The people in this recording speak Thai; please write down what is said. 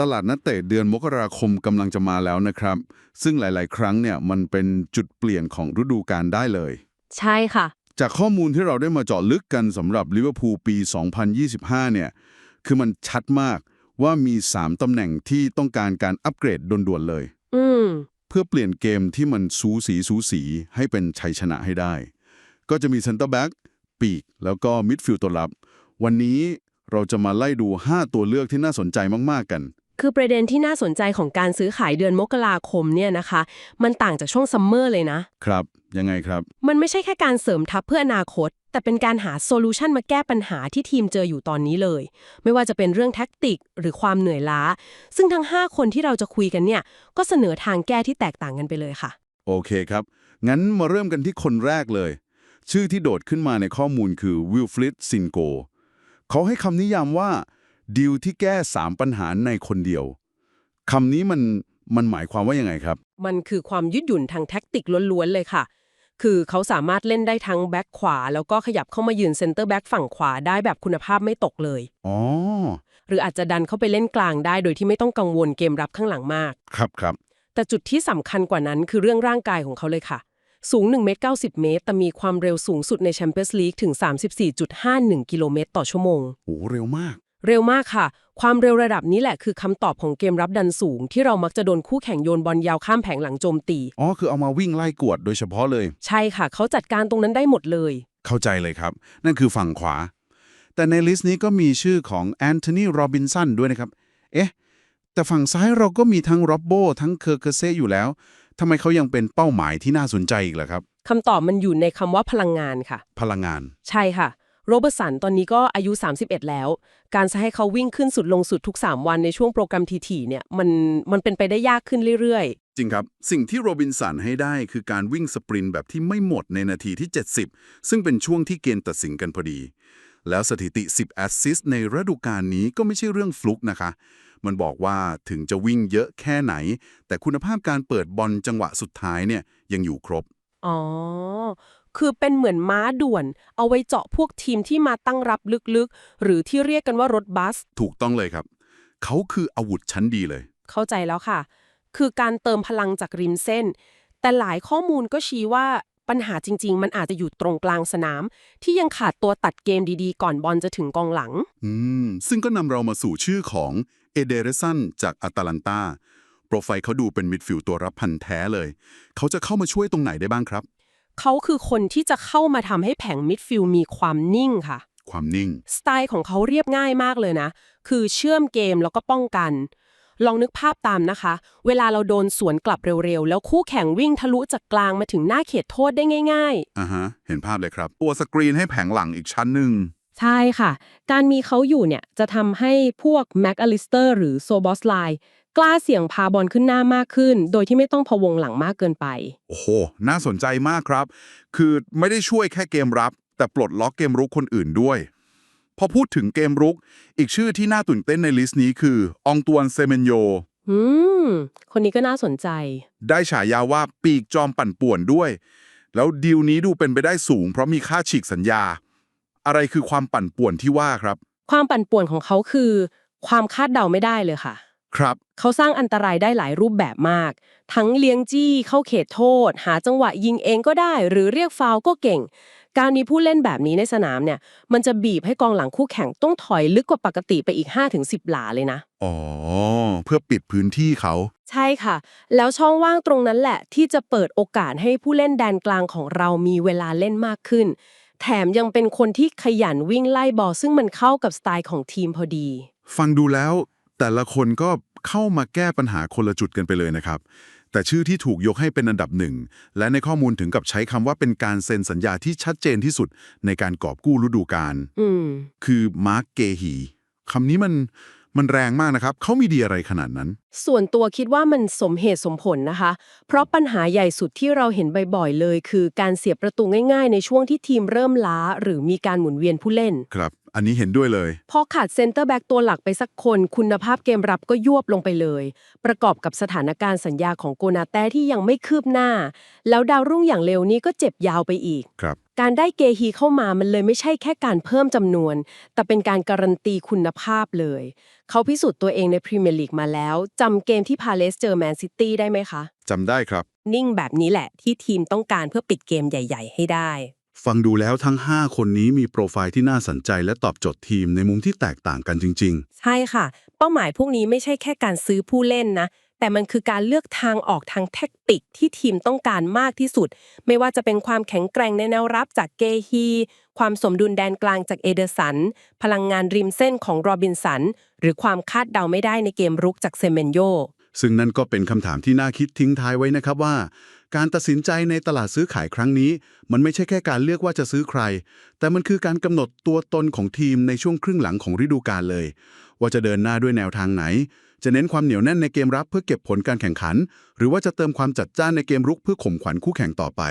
ตลาดนักเตะเดือนมกราคมกำลังจะมาแล้วนะครับ ซึ่งหลาย ๆ ครั้งเนี่ยมันเป็นจุดเปลี่ยนของฤดูกาลได้เลย ใช่ค่ะ จากข้อมูลที่เราได้มาเจาะลึกกันสำหรับลิเวอร์พูลปี 2025 เนี่ย คือมันชัดมากว่ามี 3ตำแหน่งที่ต้องการการอัปเกรดด่วนๆเลย อืม เพื่อเปลี่ยนเกมที่มันสูสีสูสีให้เป็นชัยชนะให้ได้ ก็จะมีเซนเตอร์แบ็กปีก แล้วก็มิดฟิลด์ตัวรับ วันนี้เราจะมาไล่ดู 5 ตัวเลือกที่น่าสนใจมาก ๆ กัน คือประเด็นที่น่าสนใจของการซื้อขายเดือนมกราคมเนี่ยนะคะ มันต่างจากช่วงซัมเมอร์เลยนะ ครับ ยังไงครับ มันไม่ใช่แค่การเสริมทัพเพื่ออนาคต แต่เป็นการหาโซลูชันมาแก้ปัญหาที่ทีมเจออยู่ตอนนี้เลย ไม่ว่าจะเป็นเรื่องแท็กติกหรือความเหนื่อยล้า ซึ่งทั้ง 5 คนที่เราจะคุยกันเนี่ย ก็เสนอทางแก้ที่แตกต่างกันไปเลยค่ะ โอเคครับ งั้นมาเริ่มกันที่คนแรกเลย ชื่อที่โดดขึ้นมาในข้อมูลคือวิลฟริดซินโกเขาให้คำนิยามว่า ดีลที่แก้ 3 ปัญหาในคนเดียวคำนี้มันมันหมายความว่ายังไงครับ มันคือความยืดหยุ่นทางแท็กติกล้วนๆเลยค่ะ คือเขาสามารถเล่นได้ทั้งแบ็คขวา แล้วก็ขยับเข้ามายืนเซนเตอร์แบ็คฝั่งขวาได้แบบคุณภาพไม่ตกเลย อ๋อ หรืออาจจะดันเข้าไปเล่นกลางได้โดยที่ไม่ต้องกังวลเกมรับข้างหลังมาก ครับครับ แต่จุดที่สำคัญกว่านั้นคือเรื่องร่างกายของเขาเลยค่ะ สูง1เมตร90 เมตร แต่มีความเร็วสูงสุดในแชมเปี้ยนส์ลีกถึง 34.51 กิโลเมตรต่อชั่วโมงโหเร็วมาก เร็วมากค่ะ ความเร็วระดับนี้แหละคือคำตอบของเกมรับดันสูง ที่เรามักจะโดนคู่แข่งโยนบอลยาวข้ามแผงหลังโจมตี อ๋อ คือเอามาวิ่งไล่กวดโดยเฉพาะเลย ใช่ค่ะ เขาจัดการตรงนั้นได้หมดเลย เข้าใจเลยครับ นั่นคือฝั่งขวา แต่ในลิสต์นี้ก็มีชื่อของแอนโทนีโรบินสันด้วยนะครับ เอ๊ะ แต่ฝั่งซ้ายเราก็มีทั้งร็อบโบทั้งเคอร์เกเซ่อยู่แล้วทำไมเขายังเป็นเป้าหมายที่น่าสนใจอีกล่ะครับคำตอบมันอยู่ในคำว่าพลังงานค่ะ พลังงาน ใช่ค่ะ โรเบอร์สันตอนนี้ก็อายุ 31 แล้ว การจะให้เขาวิ่งขึ้นสุดลงสุดทุก 3 วันในช่วงโปรแกรมทีๆเนี่ยมันมันเป็นไปได้ยากขึ้นเรื่อยจริงครับ สิ่งที่โรบินสันให้ได้คือการวิ่งสปรินต์แบบที่ไม่หมดในนาทีที่ 70 ซึ่งเป็นช่วงที่เกณฑ์ตัดสินกันพอดี แล้วสถิติ 10 แอสซิสต์ในฤดูกาลนี้ก็ไม่ใช่เรื่องฟลุกนะคะ มันบอกว่าถึงจะวิ่งเยอะแค่ไหน แต่คุณภาพการเปิดบอลจังหวะสุดท้ายเนี่ยยังอยู่ครบๆอ๋อ คือเป็นเหมือนม้าด่วน เอาไว้เจาะพวกทีมที่มาตั้งรับลึกๆ หรือที่เรียกกันว่ารถบัส ถูกต้องเลยครับ เขาคืออาวุธชั้นดีเลย เข้าใจแล้วค่ะ คือการเติมพลังจากริมเส้น แต่หลายข้อมูลก็ชี้ว่าปัญหาจริง ๆ มันอาจจะอยู่ตรงกลางสนาม ที่ยังขาดตัวตัดเกมดีๆ ก่อนบอลจะถึงกองหลัง อืม ซึ่งก็นำเรามาสู่ชื่อของเอเดเรสันจากอาตาลันตาโปรไฟล์เขาดูเป็นมิดฟิลด์ตัวรับพันธุ์แท้เลย เขาจะเข้ามาช่วยตรงไหนได้บ้างครับ เขาคือคนที่จะเข้ามาทำให้แผงมิดฟิลด์มีความนิ่งค่ะ ความนิ่ง สไตล์ของเขาเรียบง่ายมากเลยนะ คือเชื่อมเกมแล้วก็ป้องกัน ลองนึกภาพตามนะคะ เวลาเราโดนสวนกลับเร็วๆ แล้วคู่แข่งวิ่งทะลุจากกลางมาถึงหน้าเขตโทษได้ง่ายอ่าฮะ เห็นภาพเลยครับ ตัวสกรีนให้แผงหลังอีกชั้นหนึ่ง ๆ ใช่ค่ะ การมีเขาอยู่เนี่ยจะทำให้พวกแม็กอลิสเตอร์หรือโซบอสไลก ล้าเสี่ยงพาบอลขึ้นหน้ามากขึ้น โดยที่ไม่ต้องพะวงหลังมากเกินไป โอ้โห น่าสนใจมากครับ คือไม่ได้ช่วยแค่เกมรับ แต่ปลดล็อกเกมรุกคนอื่นด้วย พอพูดถึงเกมรุก อีกชื่อที่น่าตื่นเต้นในลิสต์นี้คือ องตวนเซเมนโยอืม คนนี้ก็น่าสนใจ ได้ฉายาว่าปีกจอมปั่นป่วนด้วย แล้วดีลนี้ดูเป็นไปได้สูง เพราะมีค่าฉีกสัญญา อะไรคือความปั่นป่วนที่ว่าครับ ความปั่นป่วนของเขาคือ ความคาดเดาไม่ได้เลยค่ะ ครับ เขาสร้างอันตรายได้หลายรูปแบบมาก ทั้งเลี้ยงจี้เข้าเขตโทษ หาจังหวะยิงเองก็ได้ หรือเรียกฟาวล์ก็เก่ง การมีผู้เล่นแบบนี้ในสนามเนี่ย มันจะบีบให้กองหลังคู่แข่งต้องถอยลึกกว่าปกติไปอีก 5-10 หลาเลยนะ อ๋อ เพื่อปิดพื้นที่เขา ใช่ค่ะ แล้วช่องว่างตรงนั้นแหละ ที่จะเปิดโอกาสให้ผู้เล่นแดนกลางของเรามีเวลาเล่นมากขึ้น แถมยังเป็นคนที่ขยันวิ่งไล่บอลซึ่งมันเข้ากับสไตล์ของทีมพอดี ฟังดูแล้ว แต่ละคนก็เข้ามาแก้ปัญหาคนละจุดกันไปเลยนะครับ แต่ชื่อที่ถูกยกให้เป็นอันดับหนึ่ง และในข้อมูลถึงกับใช้คำว่าเป็นการเซ็นสัญญาที่ชัดเจนที่สุดในการกอบกู้ฤดูกาลอืมคือมาร์กเกฮีคำนี้มันมันแรงมากนะครับ เขามีดีอะไรขนาดนั้นส่วนตัวคิดว่ามันสมเหตุสมผลนะคะ เพราะปัญหาใหญ่สุดที่เราเห็นบ่อยๆเลย คือการเสียประตูง่ายๆ ในช่วงที่ทีมเริ่มล้า หรือมีการหมุนเวียนผู้เล่น ครับ อันนี้เห็นด้วยเลย พอขาดเซนเตอร์แบ็กตัวหลักไปสักคน คุณภาพเกมรับก็ยวบลงไปเลย ประกอบกับสถานการณ์สัญญาของโกนาแต้ที่ยังไม่คืบหน้า แล้วดาวรุ่งอย่างเร็วนี้ก็เจ็บยาวไปอีก ครับ การได้เกฮีเข้ามามันเลยไม่ใช่แค่การเพิ่มจำนวน แต่เป็นการการันตีคุณภาพเลย เขาพิสูจน์ตัวเองในพรีเมียร์ลีกมาแล้วจำเกมที่พาเลสเจอแมนซิตี้ได้ไหมคะ จำได้ครับ นิ่งแบบนี้แหละที่ทีมต้องการเพื่อปิดเกมใหญ่ ๆ ให้ได้ ฟังดูแล้วทั้ง 5 คนนี้มีโปรไฟล์ที่น่าสนใจและตอบโจทย์ทีมในมุมที่แตกต่างกันจริง ใช่ค่ะ เป้าหมายพวกนี้ไม่ใช่แค่การซื้อผู้เล่นนะ แต่มันคือการเลือกทางออกทางแท็กติกที่ทีมต้องการมากที่สุด ไม่ว่าจะเป็นความแข็งแกร่งในแนวรับจากเกฮี ความสมดุลแดนกลางจากเอเดอร์สัน พลังงานริมเส้นของโรบินสัน หรือความคาดเดาไม่ได้ในเกมรุกจากเซเมนโยซึ่งนั่นก็เป็นคำถามที่น่าคิดทิ้งท้ายไว้นะครับว่า การตัดสินใจในตลาดซื้อขายครั้งนี้ มันไม่ใช่แค่การเลือกว่าจะซื้อใคร แต่มันคือการกำหนดตัวตนของทีมในช่วงครึ่งหลังของฤดูกาลเลย ว่าจะเดินหน้าด้วยแนวทางไหน จะเน้นความเหนียวแน่นในเกมรับเพื่อเก็บผลการแข่งขัน หรือว่าจะเติมความจัดจ้านในเกมรุกเพื่อข่มขวัญคู่แข่งต่อไป